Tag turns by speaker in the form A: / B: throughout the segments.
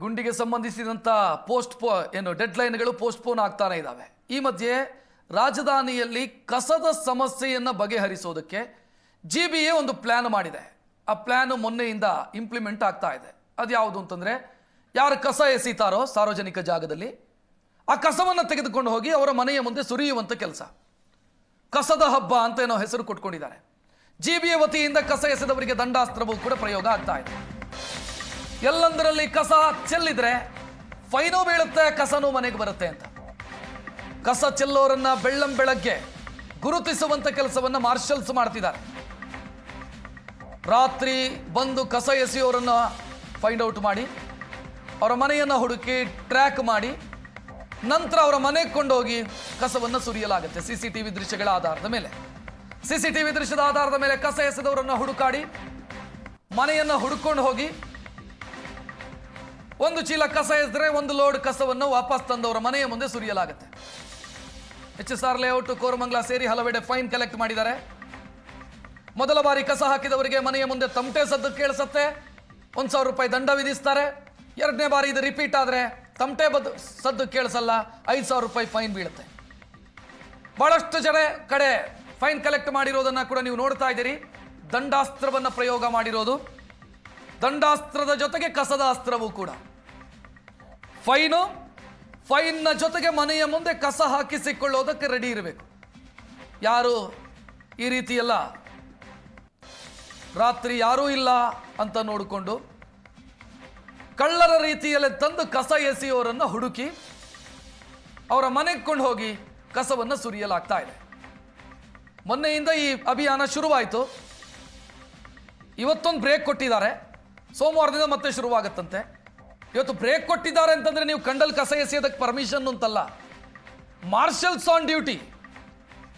A: ಗುಂಡಿಗೆ ಸಂಬಂಧಿಸಿದಂಥ ಪೋಸ್ಟ್ ಪೋ ಏನು ಡೆಡ್ಲೈನ್ಗಳು ಪೋಸ್ಟ್ಪೋನ್ ಆಗ್ತಾನೆ ಇದ್ದಾವೆ ಈ ಮಧ್ಯೆ ರಾಜಧಾನಿಯಲ್ಲಿ ಕಸದ ಸಮಸ್ಯೆಯನ್ನು ಬಗೆಹರಿಸೋದಕ್ಕೆ ಜಿ ಬಿ ಎ ಒಂದು ಪ್ಲ್ಯಾನ್ ಮಾಡಿದೆ. ಆ ಪ್ಲ್ಯಾನು ಮೊನ್ನೆಯಿಂದ ಇಂಪ್ಲಿಮೆಂಟ್ ಆಗ್ತಾ ಇದೆ. ಅದು ಯಾವುದು ಅಂತಂದರೆ, ಯಾರು ಕಸ ಎಸೀತಾರೋ ಸಾರ್ವಜನಿಕ ಜಾಗದಲ್ಲಿ, ಆ ಕಸವನ್ನು ತೆಗೆದುಕೊಂಡು ಹೋಗಿ ಅವರ ಮನೆಯ ಮುಂದೆ ಸುರಿಯುವಂಥ ಕೆಲಸ. ಕಸದ ಹಬ್ಬ ಅಂತ ಏನೋ ಹೆಸರು ಕೊಟ್ಕೊಂಡಿದ್ದಾರೆ. ಜಿ ಬಿ ಎ ವತಿಯಿಂದ ಕಸ ಎಸೆದವರಿಗೆ ದಂಡಾಸ್ತ್ರವೂ ಕೂಡ ಪ್ರಯೋಗ ಆಗ್ತಾ ಇದೆ. ಎಲ್ಲಂದರಲ್ಲಿ ಕಸ ಚೆಲ್ಲಿದ್ರೆ ಫೈನೂ ಬೀಳುತ್ತೆ, ಕಸನೂ ಮನೆಗೆ ಬರುತ್ತೆ ಅಂತ. ಕಸ ಚೆಲ್ಲೋರನ್ನ ಬೆಳ್ಳಂ ಬೆಳಗ್ಗೆ ಗುರುತಿಸುವಂತ ಕೆಲಸವನ್ನ ಮಾರ್ಷಲ್ಸ್ ಮಾಡ್ತಿದ್ದಾರೆ. ರಾತ್ರಿ ಬಂದು ಕಸ ಎಸೆಯೋರನ್ನ ಫೈಂಡ್ ಔಟ್ ಮಾಡಿ, ಅವರ ಮನೆಯನ್ನು ಹುಡುಕಿ ಟ್ರ್ಯಾಕ್ ಮಾಡಿ, ನಂತರ ಅವರ ಮನೆಗೆ ಕೊಂಡೋಗಿ ಕಸವನ್ನು ಸುರಿಯಲಾಗುತ್ತೆ ಸಿ ಸಿ ದೃಶ್ಯಗಳ ಆಧಾರದ ಮೇಲೆ. ಸಿ ಸಿ ದೃಶ್ಯದ ಆಧಾರದ ಮೇಲೆ ಕಸ ಎಸೆದವರನ್ನು ಹುಡುಕಾಡಿ ಮನೆಯನ್ನು ಹುಡುಕೊಂಡು ಹೋಗಿ ಒಂದು ಚೀಲ ಕಸ ಎಸೆದ್ರೆ ಒಂದು ಲೋಡ್ ಕಸವನ್ನು ವಾಪಸ್ ತಂದವರ ಮನೆಯ ಮುಂದೆ ಸುರಿಯಲಾಗುತ್ತೆ. H S R layout Koramangala ಸೇರಿ ಹಲವೆಡೆ ಫೈನ್ ಕಲೆಕ್ಟ್ ಮಾಡಿದ್ದಾರೆ. ಮೊದಲ ಬಾರಿ ಕಸ ಹಾಕಿದವರಿಗೆ ಮನೆಯ ಮುಂದೆ ತಮಟೆ ಸದ್ದು ಕೇಳಿಸತ್ತೆ. ಒಂದು ಸಾವಿರ ರೂಪಾಯಿ ದಂಡ ವಿಧಿಸ್ತಾರೆ. ಎರಡನೇ ಬಾರಿ ಇದು ರಿಪೀಟ್ ಆದರೆ ತಮಟೆ ಬದ್, ಸದ್ದು ಕೇಳಿಸಲ್ಲ, ಐದು ಸಾವಿರ ರೂಪಾಯಿ ಫೈನ್ ಬೀಳುತ್ತೆ. ಬಹಳಷ್ಟು ಜನ ಕಡೆ ಫೈನ್ ಕಲೆಕ್ಟ್ ಮಾಡಿರೋದನ್ನು ಕೂಡ ನೀವು ನೋಡ್ತಾ ಇದ್ದೀರಿ. ದಂಡಾಸ್ತ್ರವನ್ನು ಪ್ರಯೋಗ ಮಾಡಿರೋದು. ದಂಡಾಸ್ತ್ರದ ಜೊತೆಗೆ ಕಸದ ಅಸ್ತ್ರವೂ ಕೂಡ. ಫೈನು, ಫೈನ್ನ ಜೊತೆಗೆ ಮನೆಯ ಮುಂದೆ ಕಸ ಹಾಕಿಸಿಕೊಳ್ಳೋದಕ್ಕೆ ರೆಡಿ ಇರಬೇಕು. ಯಾರು ಈ ರೀತಿ ರಾತ್ರಿ ಯಾರೂ ಇಲ್ಲ ಅಂತ ನೋಡಿಕೊಂಡು ಕಳ್ಳರ ರೀತಿಯಲ್ಲೇ ತಂದು ಕಸ ಎಸೆಯೋರನ್ನು ಹುಡುಕಿ ಅವರ ಮನೆಗೆ ಕೊಂಡು ಹೋಗಿ ಕಸವನ್ನು ಸುರಿಯಲಾಗ್ತಾ ಇದೆ. ಮೊನ್ನೆಯಿಂದ ಈ ಅಭಿಯಾನ ಶುರುವಾಯಿತು. ಇವತ್ತೊಂದು ಬ್ರೇಕ್ ಕೊಟ್ಟಿದ್ದಾರೆ. ಸೋಮವಾರದಿಂದ ಮತ್ತೆ ಶುರುವಾಗುತ್ತಂತೆ. ಇವತ್ತು ಬ್ರೇಕ್ ಕೊಟ್ಟಿದ್ದಾರೆ ಅಂತಂದ್ರೆ ನೀವು ಕಂಡಲ್ ಕಸ ಎಸೆಯೋದಕ್ಕೆ ಪರ್ಮಿಷನ್ ಅಂತಲ್ಲ. ಮಾರ್ಷಲ್ಸ್ ಆನ್ ಡ್ಯೂಟಿ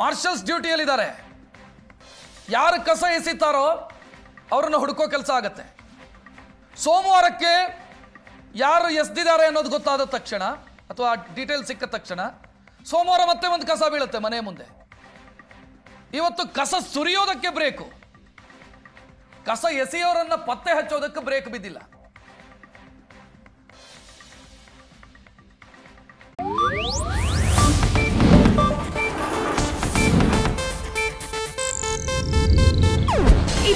A: ಮಾರ್ಷಲ್ಸ್ ಡ್ಯೂಟಿಯಲ್ಲಿದ್ದಾರೆ ಯಾರು ಕಸ ಎಸಿತಾರೋ ಅವರನ್ನು ಹುಡುಕೋ ಕೆಲಸ ಆಗತ್ತೆ. ಸೋಮವಾರಕ್ಕೆ ಯಾರು ಎಸ್ದಿದ್ದಾರೆ ಅನ್ನೋದು ಗೊತ್ತಾದ ತಕ್ಷಣ, ಅಥವಾ ಡೀಟೇಲ್ ಸಿಕ್ಕ ತಕ್ಷಣ, ಸೋಮವಾರ ಮತ್ತೆ ಒಂದು ಕಸ ಬೀಳುತ್ತೆ ಮನೆ ಮುಂದೆ. ಇವತ್ತು ಕಸ ಸುರಿಯೋದಕ್ಕೆ ಬ್ರೇಕು ಕಸ ಎಸೆಯೋರನ್ನ ಪತ್ತೆ ಹಚ್ಚೋದಕ್ಕೆ ಬ್ರೇಕ್ ಬಿದ್ದಿಲ್ಲ.